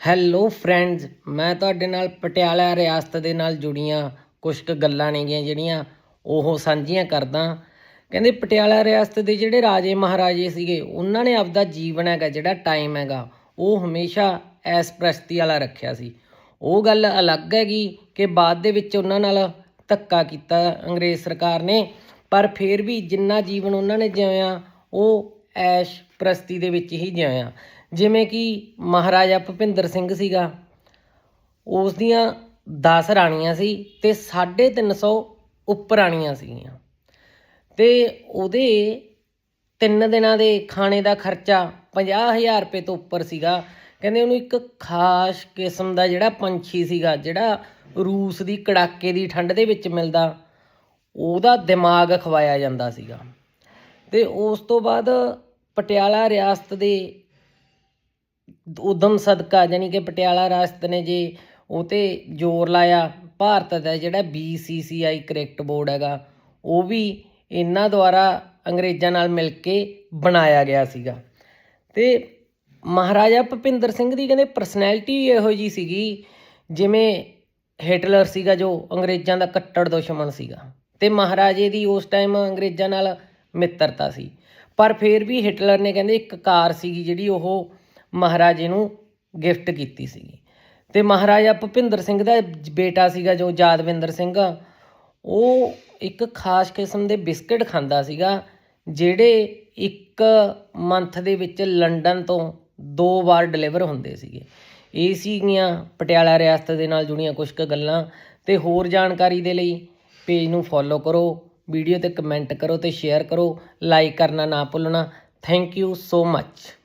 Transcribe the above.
Hello friends, ਮੈਂ ਤੁਹਾਡੇ ਨਾਲ ਪਟਿਆਲਾ ਰਿਆਸਤ ਦੇ ਨਾਲ ਜੁੜੀਆਂ ਕੁਝ ਕੁ ਗੱਲਾਂ ਨੇਗੀਆਂ ਜਿਹੜੀਆਂ ਉਹ ਸਾਂਝੀਆਂ ਕਰਦਾ। ਕਹਿੰਦੇ ਪਟਿਆਲਾ ਰਿਆਸਤ ਦੇ ਜਿਹੜੇ ਰਾਜੇ ਮਹਾਰਾਜੇ ਸੀਗੇ, ਉਹਨਾਂ ਨੇ ਆਪਦਾ ਜੀਵਨ ਹੈਗਾ, ਜਿਹੜਾ ਟਾਈਮ ਹੈਗਾ, ਉਹ ਹਮੇਸ਼ਾ ਐਸ ਪ੍ਰਸਤੀ ਵਾਲਾ ਰੱਖਿਆ ਸੀ। ਉਹ ਗੱਲ ਅਲੱਗ ਹੈਗੀ ਕਿ ਬਾਅਦ ਦੇ ਵਿੱਚ ਉਹਨਾਂ ਨਾਲ ਧੱਕਾ ਕੀਤਾ ਅੰਗਰੇਜ਼ ਸਰਕਾਰ ਨੇ, ਪਰ ਫਿਰ ਵੀ ਜਿੰਨਾ ਜੀਵਨ ਉਹਨਾਂ ਨੇ ਜਿਉਇਆ ਉਹ ਐਸ਼ ਪ੍ਰਸਤੀ ਦੇ ਵਿੱਚ ਹੀ ਜਿਉਇਆ ਜਿਵੇਂ ਕਿ ਮਹਾਰਾਜਾ ਭੁਪਿੰਦਰ ਸਿੰਘ ਸੀਗਾ, ਉਸ ਦੀਆਂ 10 ਰਾਣੀਆਂ ਸੀ ਤੇ 350 ਉੱਪਰ ਰਾਣੀਆਂ ਸੀਗੀਆਂ। ਤੇ ਉਹਦੇ ਤਿੰਨ ਦਿਨਾਂ ਦੇ ਖਾਣੇ ਦਾ ਖਰਚਾ 50000 ਰੁਪਏ ਤੋਂ ਉੱਪਰ ਸੀਗਾ। ਕਹਿੰਦੇ ਉਹਨੂੰ ਇੱਕ ਖਾਸ ਕਿਸਮ ਦਾ ਜਿਹੜਾ ਪੰਛੀ ਸੀਗਾ, ਜਿਹੜਾ ਰੂਸ ਦੀ ਕੜਾਕੇ ਦੀ ਠੰਡ ਦੇ ਵਿੱਚ ਮਿਲਦਾ, ਉਹਦਾ ਦਿਮਾਗ ਖਵਾਇਆ ਜਾਂਦਾ ਸੀਗਾ। ਤੇ ਉਸ ਤੋਂ ਬਾਅਦ ਪਟਿਆਲਾ ਰਿਆਸਤ ਦੇ ਉਦਮ ਸਦਕਾ ਯਾਨੀ ਕਿ ਪਟਿਆਲਾ ਰਿਆਸਤ ਨੇ ਜੇ ਉਹ ਤੇ ਜ਼ੋਰ ਲਾਇਆ, ਭਾਰਤ ਦਾ ਜਿਹੜਾ BCCI ਕ੍ਰਿਕਟ ਬੋਰਡ ਹੈਗਾ, ਉਹ ਵੀ ਇਹਨਾਂ ਦੁਆਰਾ ਅੰਗਰੇਜ਼ਾਂ ਨਾਲ ਮਿਲ ਕੇ ਬਣਾਇਆ ਗਿਆ ਸੀਗਾ। ਤੇ ਮਹਾਰਾਜਾ ਭੁਪਿੰਦਰ ਸਿੰਘ ਦੀ ਕਹਿੰਦੇ ਪਰਸਨੈਲਿਟੀ ਇਹੋ ਜੀ ਸੀਗੀ, ਜਿਵੇਂ ਹਿਟਲਰ ਸੀਗਾ ਜੋ ਅੰਗਰੇਜ਼ਾਂ ਦਾ ਕੱਟੜ ਦੁਸ਼ਮਣ ਸੀਗਾ ਤੇ ਮਹਾਰਾਜੇ ਦੀ ਉਸ ਟਾਈਮ ਅੰਗਰੇਜ਼ਾਂ ਨਾਲ ਮਿੱਤਰਤਾ ਸੀ। ਪਰ ਫਿਰ ਵੀ ਹਿਟਲਰ ਨੇ ਕਹਿੰਦੇ ਇੱਕ ਕਾਰ ਸੀਗੀ ਜਿਹੜੀ ਉਹ ਮਹਾਰਾਜੇ ਨੂੰ ਗਿਫਟ ਕੀਤੀ ਸੀਗੀ। ਤੇ ਮਹਾਰਾਜਾ ਭੁਪਿੰਦਰ ਸਿੰਘ ਦਾ ਬੇਟਾ ਸੀਗਾ, ਜੋ ਯਾਦਵਿੰਦਰ ਸਿੰਘ, ਉਹ ਇੱਕ ਖਾਸ ਕਿਸਮ ਦੇ ਬਿਸਕਟ ਖਾਂਦਾ ਸੀਗਾ, ਜਿਹੜੇ ਇੱਕ ਮੰਥ ਦੇ ਵਿੱਚ ਲੰਡਨ ਤੋਂ ਦੋ ਵਾਰ ਡਿਲੀਵਰ ਹੁੰਦੇ ਸੀਗੇ। ਇਹ ਸੀਗੀਆਂ ਪਟਿਆਲਾ ਰਿਆਸਤ ਦੇ ਨਾਲ ਜੁੜੀਆਂ ਕੁਝ ਕੁ ਗੱਲਾਂ। ਤੇ ਹੋਰ ਜਾਣਕਾਰੀ ਦੇ ਲਈ ਪੇਜ ਨੂੰ ਫੋਲੋ ਕਰੋ, ਵੀਡੀਓ ਤੇ ਕਮੈਂਟ ਕਰੋ ਤੇ ਸ਼ੇਅਰ ਕਰੋ। ਲਾਈਕ ਕਰਨਾ ਨਾ ਭੁੱਲਣਾ। Thank you so much